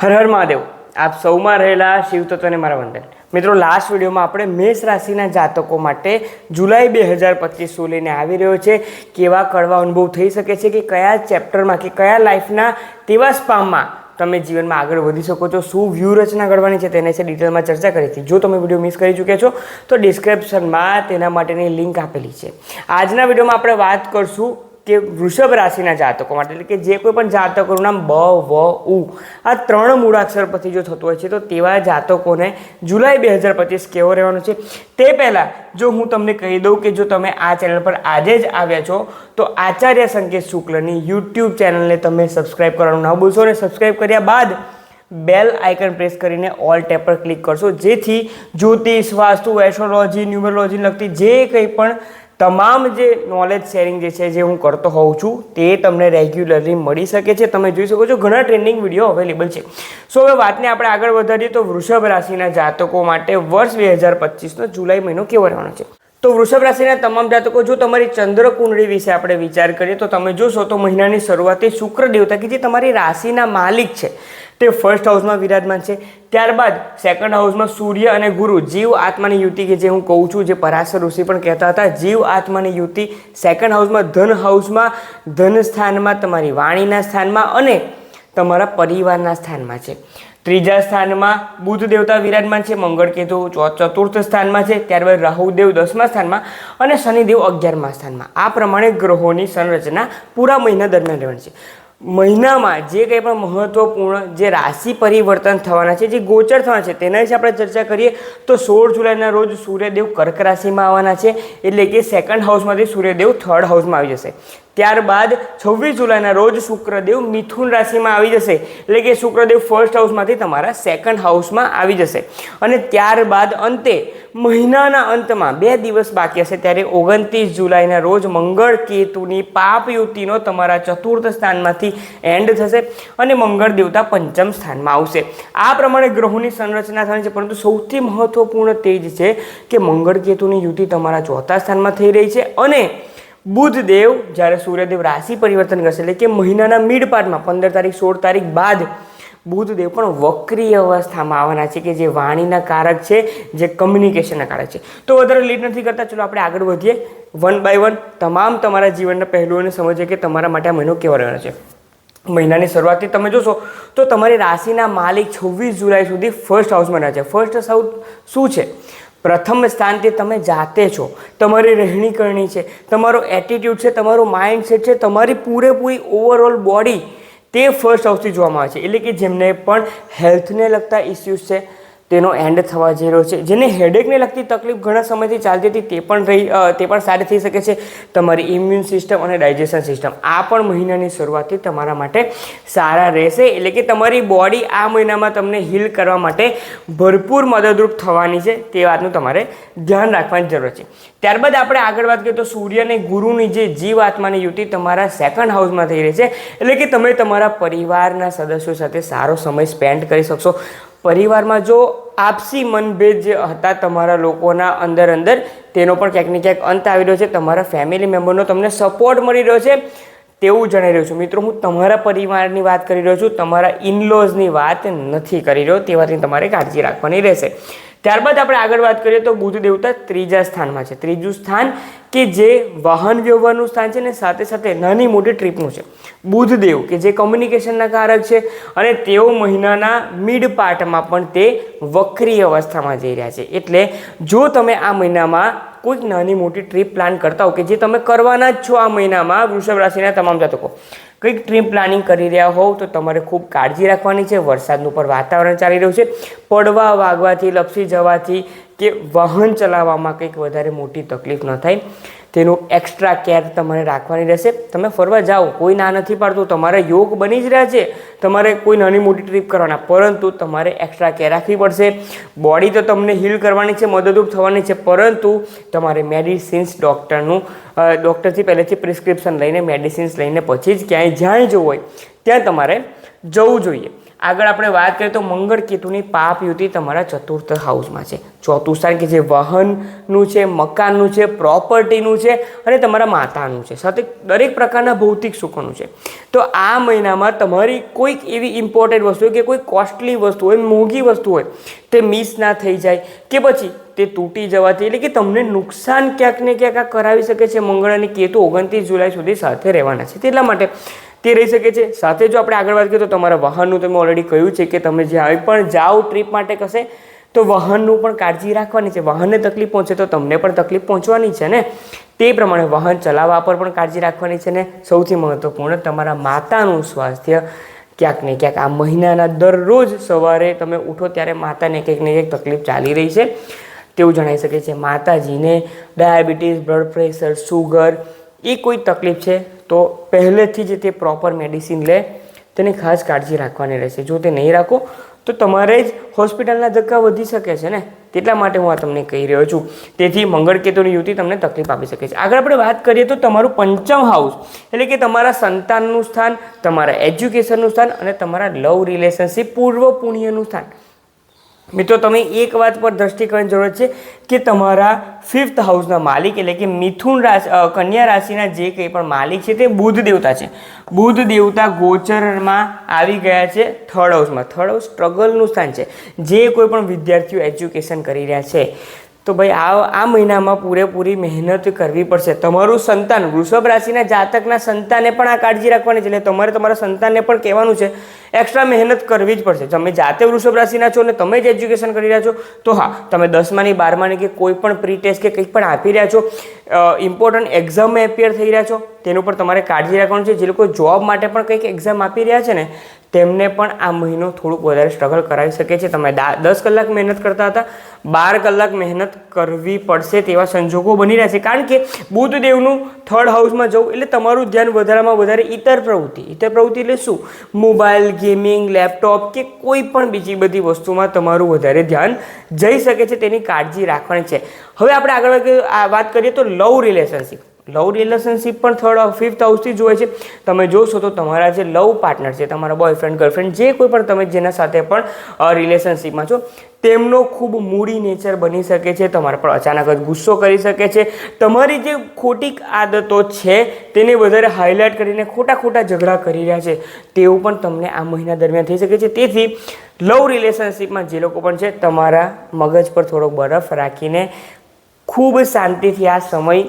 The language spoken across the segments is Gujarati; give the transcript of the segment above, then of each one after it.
હર હર મહાદેવ. આપ સૌમાં રહેલા શિવતત્વને મારા વંદન. મિત્રો લાસ્ટ વિડીયોમાં આપણે મેષ રાશિના જાતકો માટે જુલાઈ બે હજાર પચીસ શું લઈને આવી રહ્યો છે, કેવા કડવા અનુભવ થઈ શકે છે કે કયા ચેપ્ટરમાં કે કયા લાઈફના તેવા સ્પામમાં તમે જીવનમાં આગળ વધી શકો છો, શું વ્યૂહરચના ઘડવાની છે તેના વિશે ડિટેલમાં ચર્ચા કરી હતી. જો તમે વીડિયો મિસ કરી ચૂક્યા છો, તો ડિસ્ક્રિપ્શનમાં તેના માટેની લિંક આપેલી છે. આજના વિડીયોમાં આપણે વાત કરશું કે વૃષભ રાશિના જાતકો માટે, એટલે કે જે કોઈ પણ જાતકોનું નામ બ, વ, ઉ, આ ત્રણ મૂળાક્ષર પછી જો થતું હોય છે, તો તેવા જાતકોને જુલાઈ બે હજાર પચીસ કેવો રહેવાનો છે? તે પહેલાં જો હું તમને કહી દઉં કે જો તમે આ ચેનલ પર આજે જ આવ્યા છો, તો આચાર્ય સંકેત શુક્લની યુટ્યુબ ચેનલને તમે સબસ્ક્રાઈબ કરવાનું ના ભૂલશો અને સબસ્ક્રાઈબ કર્યા બાદ બેલ આઇકન પ્રેસ કરીને ઓલ ટેપ પર ક્લિક કરશો. જેથી જ્યોતિષ, વાસ્તુ, એસ્ટ્રોલોજી, ન્યુમરોલોજી લગતી જે કંઈ પણ તમામ જે નોલેજ શેરિંગ જે છે, જે હું કરતો હોઉં છું, તે તમને રેગ્યુલરલી મળી શકે છે. તમે જોઈ શકો છો, ઘણા ટ્રેન્ડિંગ વીડિયો અવેલેબલ છે. સો હવે વાતને આપણે આગળ વધારીએ તો વૃષભ રાશિના જાતકો માટે વર્ષ બે હજાર પચીસનો જુલાઈ મહિનો કેવો રહેવાનો છે? તો વૃષભ રાશિના તમામ જાતકો, જો તમારી ચંદ્ર કુંડળી વિશે આપણે વિચાર કરીએ તો તમે જોશો તો મહિનાની શરૂઆતે શુક્ર દેવતા કે જે તમારી રાશિના માલિક છે તે ફર્સ્ટ હાઉસમાં વિરાજમાન છે. ત્યારબાદ સેકન્ડ હાઉસમાં સૂર્ય અને ગુરુ, જીવ, આત્માની યુતિ કે જે હું કહું છું, જે પરાશર ઋષિ પણ કહેતા હતા, જીવ, આત્માની યુતિ. સેકન્ડ હાઉસમાં ધન હાઉસમાં ધન સ્થાનમાં, તમારી વાણીના સ્થાનમાં અને તમારા પરિવારના સ્થાનમાં છે. ત્રીજા સ્થાનમાં બુધ દેવતા વિરાજમાન છે, મંગળ કેતુ ચતુર્થ સ્થાનમાં છે, ત્યારબાદ રાહુદેવ દસમા સ્થાનમાં અને શનિદેવ અગિયારમા સ્થાનમાં. આ પ્રમાણે ગ્રહોની સંરચના પૂરા મહિના દરમિયાન રહેવાની છે. મહિનામાં જે કંઈ પણ મહત્ત્વપૂર્ણ જે રાશિ પરિવર્તન થવાના છે, જે ગોચર થવાના છે, તેના વિશે આપણે ચર્ચા કરીએ, તો સોળ જુલાઈના રોજ સૂર્યદેવ કર્ક રાશિમાં આવવાના છે, એટલે કે સેકન્ડ હાઉસમાંથી સૂર્યદેવ થર્ડ હાઉસમાં આવી જશે. ત્યારબાદ છવ્વીસ જુલાઈના રોજ શુક્રદેવ મિથુન રાશિમાં આવી જશે. એટલે કે શુક્રદેવ ફર્સ્ટ હાઉસમાંથી તમારા સેકન્ડ હાઉસમાં આવી જશે. અને ત્યારબાદ અંતે મહિનાના અંતમાં બે દિવસ બાકી હશે ત્યારે ઓગણત્રીસ જુલાઈના રોજ મંગળ કેતુની પાપ તમારા ચતુર્થ સ્થાનમાંથી એન્ડ થશે અને મંગળ દેવતા પંચમ સ્થાનમાં આવશે. આ પ્રમાણે ગ્રહોની સંરચના થાય છે, પરંતુ સૌથી મહત્વપૂર્ણ તે જ છે કે મંગળ કેતુની યુતિ તમારા ચોથા સ્થાનમાં થઈ રહી છે અને બુધદેવ જ્યારે સૂર્યદેવ રાશિ પરિવર્તન કરશે, એટલે કે મહિનાના મિડ પાર્ટમાં પંદર તારીખ, સોળ તારીખ બાદ બુધદેવ પણ વક્રિય અવસ્થામાં આવવાના છે, કે જે વાણીના કારક છે, જે કમ્યુનિકેશનના કારક છે. તો વધારે લીડ નથી કરતા, ચલો આપણે આગળ વધીએ. વન બાય વન તમામ તમારા જીવનના પહેલુઓને સમજીએ કે તમારા માટે આ મહિનો કેવો રહેવાનો છે. મહિનાની શરૂઆતથી તમે જોશો, તો તમારી રાશિના માલિક છવ્વીસ જુલાઈ સુધી ફર્સ્ટ હાઉસમાં રહે છે. ફર્સ્ટ હાઉસ શું છે? પ્રથમ સ્થાન તે તમે જાતે છો. તમારી રહેણી કરણી છે, તમારો એટીટ્યૂડ છે, તમારો માઇન્ડસેટ છે, તમારી પૂરેપૂરી ઓવરઓલ બોડી તે ફર્સ્ટ હાઉસથી જોવામાં આવે છે. એટલે કે જેમને પણ હેલ્થને લગતા ઇસ્યુઝ છે તેનો એન્ડ થવા જઈ રહ્યો છે. જેને હેડેકને લગતી તકલીફ ઘણા સમયથી ચાલતી હતી, તે પણ રહી તે પણ સારી થઈ શકે છે. તમારી ઇમ્યુન સિસ્ટમ અને ડાયજેશન સિસ્ટમ આ પણ મહિનાની શરૂઆતથી તમારા માટે સારા રહેશે. એટલે કે તમારી બોડી આ મહિનામાં તમને હીલ કરવા માટે ભરપૂર મદદરૂપ થવાની છે. તે વાતનું તમારે ધ્યાન રાખવાની જરૂર છે. ત્યારબાદ આપણે આગળ વાત કરીએ તો સૂર્ય અને ગુરુની જે જીવ આત્માની યુતિ તમારા સેકન્ડ હાઉસમાં થઈ રહી છે. એટલે કે તમે તમારા પરિવારના સદસ્યો સાથે સારો સમય સ્પેન્ડ કરી શકશો. પરિવારમાં જો આપસી મનભેદ જે હતા તમારા લોકોના અંદર અંદર, તેનો પણ ક્યાંક ને ક્યાંક અંત આવી રહ્યો છે. તમારા ફેમિલી મેમ્બરનો તમને સપોર્ટ મળી રહ્યો છે. તેવું જણાઈ રહ્યું છું. મિત્રો, હું તમારા પરિવારની વાત કરી રહ્યો છું. તમારા ઇનલોઝની વાત નથી કરી રહ્યો. તે વાતની તમારે કાળજી રાખવાની રહેશે. ત્યારબાદ આપણે આગળ વાત કરીએ તો બુધ દેવતા ત્રીજા સ્થાનમાં છે. ત્રીજું સ્થાન કે જે વાહન વ્યવહારનું સ્થાન છે ને સાથે સાથે નાની મોટી ટ્રીપનું છે. બુધદેવ કે જે કમ્યુનિકેશનના કારક છે અને તેઓ મહિનાના મિડ પાર્ટમાં પણ તે વક્રી અવસ્થામાં જઈ રહ્યા છે. એટલે જો તમે આ મહિનામાં કોઈક નાની મોટી ટ્રીપ પ્લાન કરતા હો કે જે તમે કરવાના જ છો આ મહિનામાં વૃષભ રાશિના તમામ જાતકો. કંઈક ટ્રીપ પ્લાનિંગ કરી રહ્યા હોવ તો તમારે ખૂબ કાળજી રાખવાની છે. વરસાદનું પણ વાતાવરણ ચાલી રહ્યું છે. પડવા વાગવાથી, લપસી જવાથી કે વાહન ચલાવવામાં કંઈક વધારે મોટી તકલીફ ન થાય. તેનું એક્સ્ટ્રા કેર તમારે રાખવાની રહેશે. તમે ફરવા જાઓ, કોઈ ના નથી પાડતું, તમારે યોગ બની જ રહ્યા છે. તમારે કોઈ નાની મોટી ટ્રીપ કરવાના, પરંતુ તમારે એક્સ્ટ્રા કેર રાખવી પડશે. બોડી તો તમને હીલ કરવાની છે, મદદરૂપ થવાની છે, પરંતુ તમારે મેડિસિન્સ ડૉક્ટરનું ડૉક્ટરથી પહેલેથી પ્રિસ્ક્રિપ્શન લઈને મેડિસિન્સ લઈને પછી જ ક્યાંય જ્યાં જવું હોય, ત્યાં તમારે જવું જોઈએ. આગળ આપણે વાત કરીએ તો મંગળ કેતુની પાપ યુતિ તમારા ચતુર્થ હાઉસમાં છે. ચોથું સ્થાન કે જે વાહનનું છે, મકાનનું છે પ્રોપર્ટીનું છે અને તમારા માતાનું છે. સાથે દરેક પ્રકારના ભૌતિક સુખોનું છે. તો આ મહિનામાં તમારી કોઈક એવી ઇમ્પોર્ટન્ટ વસ્તુ હોય કે કોઈ કોસ્ટલી વસ્તુ હોય, મોંઘી વસ્તુ હોય, તે મિસ ના થઈ જાય કે પછી તે તૂટી જવાથી એટલે કે તમને નુકસાન ક્યાંક ને ક્યાંક આ કરાવી શકે છે. મંગળ અને કેતુ ઓગણત્રીસ જુલાઈ સુધી સાથે રહેવાના છે. તેટલા માટે તે રહી શકે છે. સાથે જો આપણે આગળ વાત કરીએ તો તમારા વાહનનું તમે ઓલરેડી કહ્યું છે કે તમે જ્યાં પણ જાઓ ટ્રીપ માટે કશે, તો વાહનનું પણ કાળજી રાખવાની છે. વાહનને તકલીફ પહોંચે તો તમને પણ તકલીફ પહોંચવાની છે ને? તે પ્રમાણે વાહન ચલાવવા પર પણ કાળજી રાખવાની છે ને? સૌથી મહત્ત્વપૂર્ણ તમારા માતાનું સ્વાસ્થ્ય ક્યાંક ને ક્યાંક. આ મહિનાના દરરોજ સવારે તમે ઉઠો ત્યારે માતાને કંઈક ને કંઈક તકલીફ ચાલી રહી છે. તેવું જણાઈ શકે છે. માતાજીને ડાયાબિટીસ, બ્લડ પ્રેશર, સુગર, એ કોઈ તકલીફ છે? તો પહેલેથી જ તે પ્રોપર મેડિસિન લે, તેની ખાસ કાળજી રાખવાની રહેશે. જો તે નહીં રાખો, તો તમારે જ હોસ્પિટલના ધક્કા વધી શકે છે ને? તેટલા માટે હું આ તમને કહી રહ્યો છું. તેથી મંગળ કેતુની યુતિ તમને તકલીફ આપી શકે છે. આગળ આપણે વાત કરીએ તો તમારું પંચમ હાઉસ એટલે કે તમારા સંતાનનું સ્થાન, તમારા એજ્યુકેશનનું સ્થાન અને તમારા લવ રિલેશનશિપ પૂર્વ પુણ્યનું સ્થાન. મિત્રો, તમે એક વાત પર દ્રષ્ટિ કરવાની જરૂર છે કે તમારા ફિફ્થ હાઉસના માલિક એટલે કે મિથુન રાશિ કન્યા રાશિના જે કંઈ પણ માલિક છે તે બુધ દેવતા છે. બુધ દેવતા ગોચરમાં આવી ગયા છે થર્ડ હાઉસમાં થર્ડ હાઉસ સ્ટ્રગલનું સ્થાન છે. જે કોઈ પણ વિદ્યાર્થીઓ એજ્યુકેશન કરી રહ્યા છે. તો ભાઈ, આ આ મહિનામાં પૂરેપૂરી મહેનત કરવી પડશે. તમારું સંતાન વૃષભ રાશિના જાતકના સંતાને પણ આ કાળજી રાખવાની છે. એટલે તમારે તમારા સંતાનને પણ કહેવાનું છે એક્સ્ટ્રા મહેનત કરવી જ પડશે. તમે જાતે વૃષભ રાશિના છો અને તમે જ એજ્યુકેશન કરી રહ્યા છો, તો હા, તમે દસમાની, બારમાની કે કોઈ પણ પ્રી ટેસ્ટ કે કંઈક પણ આપી રહ્યા છો ઇમ્પોર્ટન્ટ એક્ઝામમાં એપિયર થઈ રહ્યા છો, તેનું પણ તમારે કાળજી રાખવાનું છે. જે લોકો જોબ માટે પણ કંઈક એક્ઝામ આપી રહ્યા છે ને, તેમને પણ આ મહિનો થોડુંક વધારે સ્ટ્રગલ કરાવી શકે છે. તમે દા- દસ કલાક મહેનત કરતા હતા, બાર કલાક મહેનત કરવી પડશે તેવા સંજોગો બની રહ્યા છે. કારણ કે બુધદેવનું થર્ડ હાઉસમાં જવું એટલે તમારું ધ્યાન વધારેમાં વધારે ઇતર પ્રવૃત્તિ. ઇતર પ્રવૃત્તિ એટલે શું? મોબાઈલ ગેમિંગ, લેપટોપ કે કોઈ પણ બીજી બધી વસ્તુમાં તમારું વધારે ધ્યાન જઈ શકે છે, તેની કાળજી રાખવાની છે. હવે આપણે આગળ વાત- કરીએ તો લવ રિલેશનશિપ લવ રિલેશનશિપ પણ થર્ડ ફિફ્થ હાઉસથી જ હોય છે. તમે જોશો તો તમારા જે લવ પાર્ટનર છે, તમારા બોયફ્રેન્ડ ગર્લફ્રેન્ડ જે કોઈ પણ તમે જેના સાથે પણ રિલેશનશિપમાં છો તેમનો ખૂબ મૂડી નેચર બની શકે છે, તમારા પર અચાનક જ ગુસ્સો કરી શકે છે. તમારી જે ખોટી આદતો છે, તેને વધારે હાઇલાઇટ કરીને ખોટા ખોટા ઝઘડા કરી રહ્યા છે. તેવું પણ તમને આ મહિના દરમિયાન થઈ શકે છે. તેથી લવ રિલેશનશિપમાં જે લોકો પણ છે, તમારા મગજ પર થોડોક બરફ રાખીને ખૂબ શાંતિથી આ સમય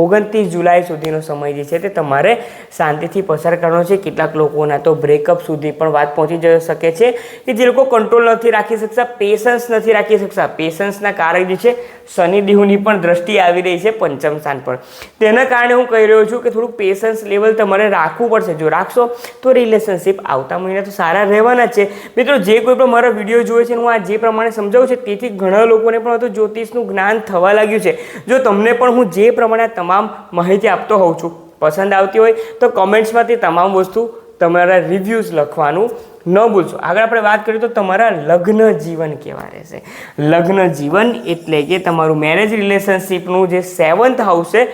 ઓગણત્રીસ જુલાઈ સુધીનો સમય જે છે તે તમારે શાંતિથી પસાર કરવાનો છે. કેટલાક લોકોના તો બ્રેકઅપ સુધી પણ વાત પહોંચી જઈ શકે છે કે જે લોકો કંટ્રોલ નથી રાખી શકતા પેશન્સ નથી રાખી શકતા. પેશન્સના કારણે જે છે શનિદેહની પણ દ્રષ્ટિ આવી રહી છે પંચમ સ્થાન પર. તેના કારણે હું કહી રહ્યો છું કે થોડુંક પેશન્સ લેવલ તમારે રાખવું પડશે. જો રાખશો તો રિલેશનશિપ આવતા મહિના તો સારા રહેવાના છે. મિત્રો, જે કોઈ પણ મારા વીડિયો જોવે છે હું આ જે પ્રમાણે સમજાવું છું, તેથી ઘણા લોકોને પણ હતું જ્યોતિષનું જ્ઞાન થવા લાગ્યું છે. જો તમને પણ હું જે પ્રમાણે આ તમામ માહિતી આપતો હોઉં છું. પસંદ આવતી હોય તો કમેન્ટ્સમાંથી તમામ વસ્તુ તમારા રિવ્યૂઝ લખવાનું ન ભૂલશો. આગળ આપણે વાત કરીએ તો તમારા લગ્ન જીવન કેવા રહેશે? લગ્ન જીવન એટલે કે તમારું મેરેજ રિલેશનશિપનું જે સેવન્થ હાઉસ છે,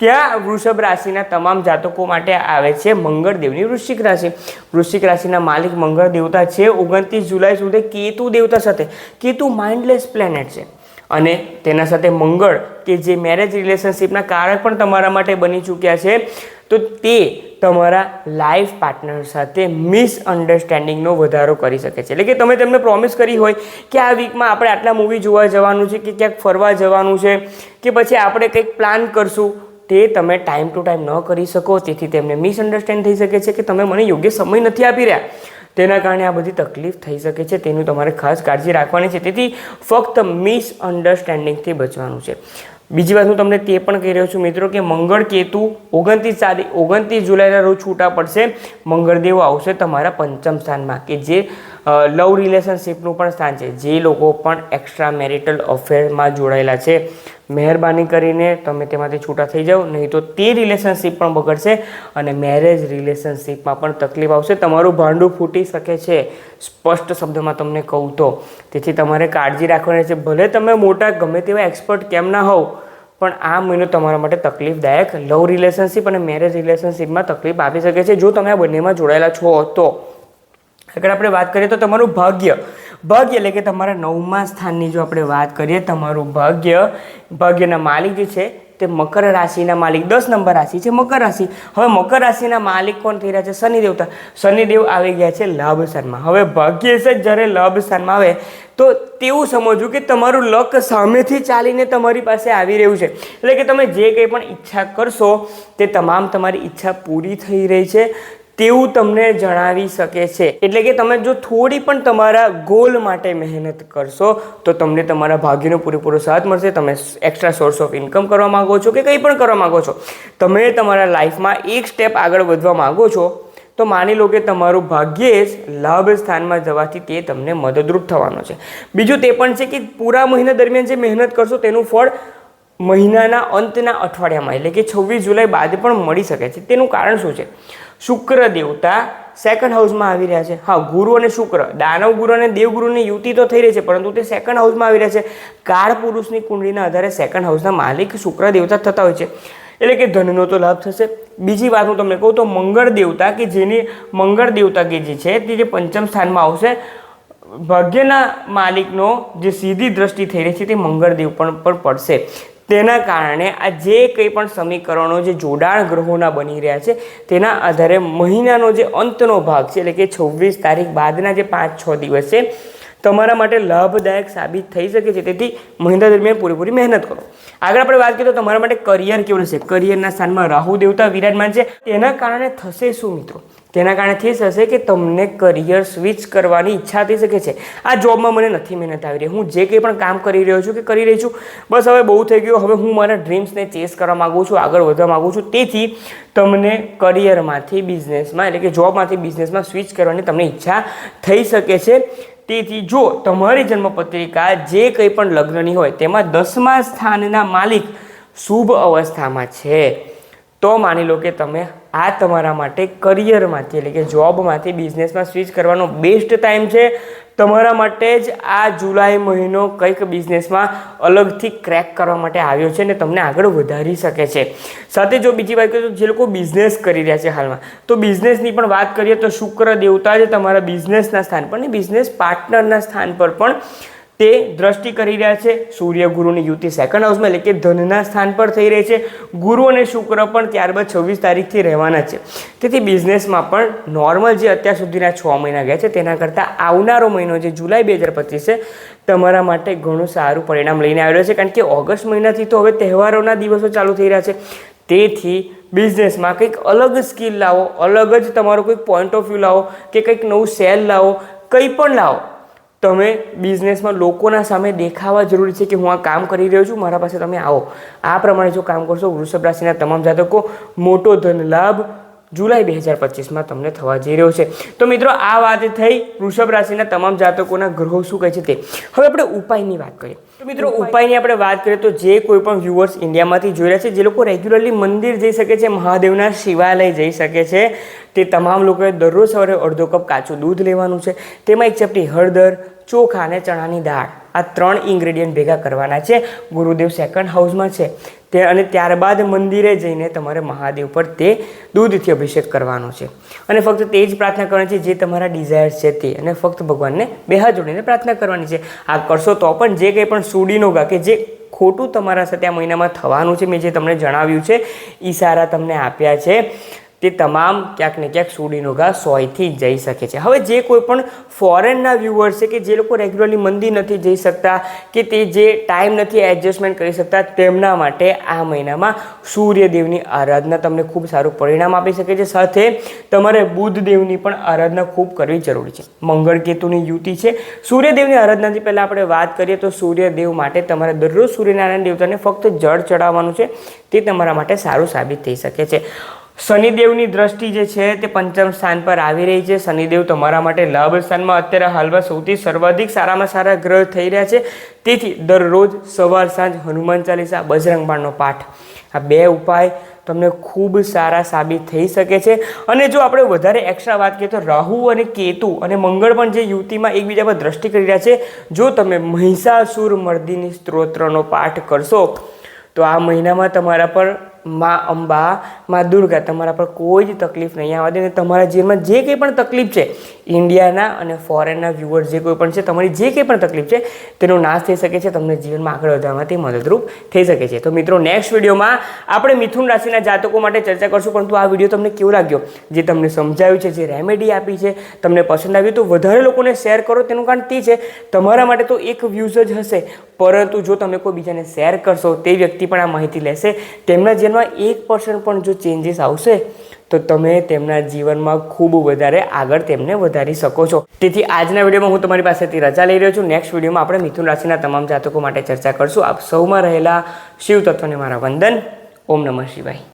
ત્યાં વૃષભ રાશિના તમામ જાતકો માટે આવે છે મંગળ દેવની વૃશ્ચિક રાશિ. વૃશ્ચિક રાશિના માલિક મંગળ દેવતા છે. ઓગણત્રીસ જુલાઈ સુધી કેતુ દેવતા સાથે. કેતુ માઇન્ડલેસ પ્લેનેટ છે. અને તેના સાથે મંગળ કે જે મેરેજ રિલેશનશિપના કારક પણ તમારા માટે બની ચૂક્યા છે, તો તે તમારા લાઈફ પાર્ટનર સાથે મિસઅન્ડરસ્ટેન્ડિંગનો વધારો કરી શકે છે. એટલે કે તમે તેમને પ્રોમિસ કરી હોય કે આ વીકમાં આપણે આટલા મૂવી જોવા જવાનું છે કે ક્યાંક ફરવા જવાનું છે કે પછી આપણે કંઈક પ્લાન કરશું, તે તમે ટાઈમ ટુ ટાઈમ ન કરી શકો. તેથી તેમને મિસઅન્ડરસ્ટેન્ડ થઈ શકે છે કે તમે મને યોગ્ય સમય નથી આપી રહ્યા. તેના કારણે આ બધી તકલીફ થઈ શકે છે. તેનું તમારે ખાસ કાળજી રાખવાની છે. તેથી ફક્ત મિસઅન્ડરસ્ટેન્ડિંગથી બચવાનું છે. બીજી વાત હું તમને તે પણ કહી રહ્યો છું મિત્રો કે મંગળ કેતુ ઓગણત્રીસ તારીખ, ઓગણત્રીસ જુલાઈના રોજ છૂટા પડશે. મંગળદેવ આવશે તમારા પંચમ સ્થાનમાં કે જે લવ રિલેશનશિપનું પણ સ્થાન છે. જે લોકો પણ એક્સ્ટ્રા મેરિટલ અફેરમાં જોડાયેલા છે. મહેરબાની કરીને તમે તેમાંથી છૂટા થઈ જાઓ, નહીં તો તે રિલેશનશિપ પણ બગડશે અને મેરેજ રિલેશનશિપમાં પણ તકલીફ આવશે. તમારું ભાંડું ફૂટી શકે છે. સ્પષ્ટ શબ્દમાં તમને કહું તો. તેથી તમારે કાળજી રાખવાની છે. ભલે તમે મોટા, ગમે તેવા એક્સપર્ટ કેમ ના હોવ, પણ આ મહિનો તમારા માટે તકલીફદાયક. લવ રિલેશનશિપ અને મેરેજ રિલેશનશિપમાં તકલીફ આપી શકે છે. જો તમે આ બંનેમાં જોડાયેલા છો તો. આગળ આપણે વાત કરીએ તો તમારું ભાગ્ય. ભાગ્ય એટલે કે તમારા નવમા સ્થાનની જો આપણે વાત કરીએ, તમારું ભાગ્ય, ભાગ્યના માલિક જે છે તે મકર રાશિના માલિક. દસ નંબર રાશિ છે મકર રાશિ. હવે મકર રાશિના માલિક કોણ થઈ રહ્યા છે? શનિ દેવતા શનિદેવ આવી ગયા છે લાભ સ્થાનમાં. હવે ભાગ્ય છે જ્યારે લાભ સ્થાનમાં આવે, તો તેવું સમજવું કે તમારું લક સામેથી ચાલીને તમારી પાસે આવી રહ્યું છે. એટલે કે તમે જે કંઈ પણ ઈચ્છા કરશો, તે તમામ તમારી ઈચ્છા પૂરી થઈ રહી છે. તેવું તમને જણાવી શકે છે. એટલે કે તમે જો થોડી પણ તમારા ગોલ માટે મહેનત કરશો, તો તમને તમારા ભાગ્યનો પૂરેપૂરો સાથ મળશે. તમે એક્સ્ટ્રા સોર્સ ઓફ ઇન્કમ કરવા માગો છો કે કંઈ પણ કરવા માગો છો. તમે તમારા લાઈફમાં એક સ્ટેપ આગળ વધવા માગો છો, તો માની લો કે તમારું ભાગ્ય જ લાભ સ્થાનમાં જવાથી તે તમને મદદરૂપ થવાનો છે. બીજું તે પણ છે કે પૂરા મહિના દરમિયાન જે મહેનત કરશો, તેનું ફળ મહિનાના અંતના અઠવાડિયામાં, એટલે કે છવ્વીસ જુલાઈ બાદ પણ મળી શકે છે. તેનું કારણ શું છે? શુક્ર દેવતા સેકન્ડ હાઉસમાં આવી રહ્યા છે. હા, ગુરુ અને શુક્ર. દાનવ ગુરુ અને દેવગુરુની યુતિ તો થઈ રહી છે, પરંતુ તે સેકન્ડ હાઉસમાં આવી રહ્યા છે. કાળ પુરુષની કુંડળીના આધારે સેકન્ડ હાઉસના માલિક શુક્ર દેવતા થતા હોય છે. એટલે કે ધનનો તો લાભ થશે. બીજી વાત હું તમને કહું તો મંગળ દેવતા કે જેની મંગળ દેવતા કે જે છે તે જે પંચમ સ્થાનમાં આવશે, ભાગ્યના માલિકનો જે સીધી દ્રષ્ટિ થઈ રહી છે તે મંગળદેવ પણ પર પડશે. તેના કારણે આ જે કંઈ પણ સમીકરણો જે જોડાણ ગ્રહોના બની રહ્યા છે, તેના આધારે મહિનાનો જે અંતનો ભાગ છે, એટલે કે છવ્વીસ તારીખ બાદના જે પાંચ છ દિવસ છે, તમારા માટે લાભદાયક સાબિત થઈ શકે છે. તેથી મહિના દરમિયાન પૂરેપૂરી મહેનત કરો. આગળ આપણે વાત કરીએ તો તમારા માટે કરિયર કેવું રહેશે? કરિયરના સ્થાનમાં રાહુ દેવતા વિરાજમાન છે. તેના કારણે થશે શું મિત્રો? તેના કારણે થઈ થશે કે તમને કરિયર સ્વિચ કરવાની ઈચ્છા થઈ શકે છે. આ જોબમાં મને નથી મહેનત આવી રહી. હું જે કંઈ પણ કામ કરી રહ્યો છું કે કરી રહી છું, બસ હવે બહુ થઈ ગયું. હવે હું મારા ડ્રીમ્સને ચેસ કરવા માગું છું, આગળ વધવા માગું છું. તેથી તમને કરિયરમાંથી બિઝનેસમાં એટલે કે જોબમાંથી બિઝનેસમાં સ્વિચ કરવાની તમને ઈચ્છા થઈ શકે છે. તેથી જો તમારી જન્મપત્રિકા જે કંઈ પણ લગ્નની હોય, તેમાં દસમા સ્થાનના માલિક શુભ અવસ્થામાં છે. તો માની લો કે તમે આ તમારા માટે કરિયરમાંથી એટલે કે જોબમાંથી બિઝનેસમાં સ્વિચ કરવાનો બેસ્ટ ટાઈમ છે. તમારા માટે જ આ જુલાઈ મહિનો કંઈક બિઝનેસમાં અલગથી ક્રેક કરવા માટે આવ્યો છે અને તમને આગળ વધારી શકે છે. સાથે જો બીજી વાત કરીએ તો જે લોકો બિઝનેસ કરી રહ્યા છે હાલમાં, તો બિઝનેસની પણ વાત કરીએ તો શુક્ર દેવતા જ તમારા બિઝનેસના સ્થાન પર ને બિઝનેસ પાર્ટનરના સ્થાન પર પણ તે દ્રષ્ટિ કરી રહ્યા છે. સૂર્ય ગુરુની યુતિ સેકન્ડ હાઉસમાં એટલે કે ધનના સ્થાન પર થઈ રહી છે. ગુરુ અને શુક્ર પણ ત્યારબાદ છવ્વીસ તારીખથી રહેવાના છે. તેથી બિઝનેસમાં પણ નોર્મલ જે અત્યાર સુધીના છ મહિના ગયા છે, તેના કરતાં આવનારો મહિનો જે જુલાઈ બે હજાર પચીસ છે, તમારા માટે ઘણું સારું પરિણામ લઈને આવ્યો છે. કારણ કે ઓગસ્ટ મહિનાથી તો હવે તહેવારોના દિવસો ચાલુ થઈ રહ્યા છે. તેથી બિઝનેસમાં કંઈક અલગ સ્કિલ લાવો, અલગ જ તમારો કોઈક પોઈન્ટ ઓફ વ્યૂ લાવો, કે કંઈક નવું સેલ લાવો, કંઈ પણ લાવો. તમે બિઝનેસમાં લોકોના સામે દેખાવા જરૂરી છે કે હું આ કામ કરી રહ્યો છું, મારા પાસે તમે આવો. આ પ્રમાણે જો કામ કરશો, વૃષભ રાશિના તમામ જાતકો મોટો ધન લાભ જુલાઈ બે હજાર પચીસમાં તમને થવા જઈ રહ્યો છે. તો મિત્રો આ વાત થઈ વૃષભ રાશિના તમામ જાતકોના ગ્રહો શું કહે છે તે. હવે આપણે ઉપાયની વાત કરીએ. તો મિત્રો ઉપાયની આપણે વાત કરીએ તો જે કોઈ પણ વ્યુઅર્સ ઇન્ડિયામાંથી જોઈ રહ્યા છે જે લોકો રેગ્યુલરલી મંદિર જઈ શકે છે મહાદેવના શિવાલય જઈ શકે છે તે તમામ લોકોએ દરરોજ સવારે અડધો કપ કાચું દૂધ લેવાનું છે. તેમાં એક ચપટી હળદર ચોખા અને ચણાની દાળ. આ ત્રણ ઇન્ગ્રેડિયન્ટ ભેગા કરવાના છે. ગુરુદેવ સેકન્ડ હાઉસમાં છે. તે અને ત્યારબાદ મંદિરે જઈને તમારે મહાદેવ પર તે દૂધથી અભિષેક કરવાનો છે. અને ફક્ત તે જ પ્રાર્થના કરવાની છે જે તમારા ડિઝાયર છે તે. અને ફક્ત ભગવાનને બે હાથ જોડીને પ્રાર્થના કરવાની છે. આ કરશો તો પણ જે કંઈ પણ સુડીનો ગા કે જે ખોટું તમારા સાથે આ મહિનામાં થવાનું છે મેં જે તમને જણાવ્યું છે ઈશારા તમને આપ્યા છે. તે તમામ ક્યાંક ને ક્યાંક સુડીનો ઘા સોયથી જઈ શકે છે. હવે જે કોઈ પણ ફોરેનના વ્યૂવર્સ છે કે જે લોકો રેગ્યુલરલી મંદિર નથી જઈ શકતા કે તે જે ટાઈમ નથી એડજસ્ટમેન્ટ કરી શકતા તેમના માટે આ મહિનામાં સૂર્યદેવની આરાધના તમને ખૂબ સારું પરિણામ આપી શકે છે. સાથે તમારે બુધદેવની પણ આરાધના ખૂબ કરવી જરૂરી છે. મંગળ કેતુની યુતિ છે. સૂર્યદેવની આરાધનાથી પહેલાં આપણે વાત કરીએ તો સૂર્યદેવ માટે તમારે દરરોજ સૂર્યનારાયણ દેવતાને ફક્ત જળ ચડાવવાનું છે. તે તમારા માટે સારું સાબિત થઈ શકે છે. શનિદેવની દ્રષ્ટિ જે છે તે પંચમ સ્થાન પર આવી રહી છે. શનિદેવ તમારા માટે લાભ સ્થાનમાં અત્યારે હાલમાં સૌથી સર્વાધિક સારામાં સારા ગ્રહ થઈ રહ્યા છે. તેથી દરરોજ સવાર સાંજ હનુમાન ચાલીસા, બજરંગ બાણનો પાઠ. આ બે ઉપાય તમને ખૂબ સારા સાબિત થઈ શકે છે. અને જો આપણે વધારે એક્સ્ટ્રા વાત કરીએ તો રાહુ અને કેતુ અને મંગળ પણ જે યુવતીમાં એકબીજા પર દ્રષ્ટિ કરી રહ્યા છે, જો તમે મહિષાસુર મર્દિની સ્ત્રોત્રનો પાઠ કરશો, તો આ મહિનામાં તમારા પર માં અંબા, માં દુર્ગા, તમારા પર કોઈ જ તકલીફ નહીં આવવા દે અને તમારા જીવનમાં જે કંઈ પણ તકલીફ છે, ઇન્ડિયાના અને ફોરેનના વ્યુઅર્સ જે કોઈ પણ છે, તમારી જે કંઈ પણ તકલીફ છે, તેનો નાશ થઈ શકે છે, તમને જીવનમાં આગળ વધવામાં મદદરૂપ થઈ શકે છે. તો મિત્રો નેક્સ્ટ વિડીયોમાં આપણે મિથુન રાશિના જાતકો માટે ચર્ચા કરશું, પરંતુ આ વીડિયો તમને કેવો લાગ્યો? જે તમને સમજાવ્યું છે, જે રેમેડી આપી છે, તમને પસંદ આવ્યું તો વધારે લોકોને શેર કરો. તેનું કારણ તે છે, તમારા માટે તો એક વ્યૂઝ જ હશે પરંતુ જો તમે કોઈ બીજાને શેર કરશો, તે વ્યક્તિ પણ આ માહિતી લેશે. તેમના જીવનમાં એક પર્સન્ટ પણ જો ચેન્જીસ આવશે, તો તમે તેમના જીવનમાં ખૂબ વધારે આગળ તેમને વધારી શકો છો. તેથી આજના વિડીયોમાં હું તમારી પાસેથી રજા લઈ રહ્યો છું. નેક્સ્ટ વિડીયોમાં આપણે મિથુન રાશિના તમામ જાતકો માટે ચર્ચા કરશું. આપ સૌમાં રહેલા શિવ તત્વને મારા વંદન. ઓમ નમઃ શિવાય.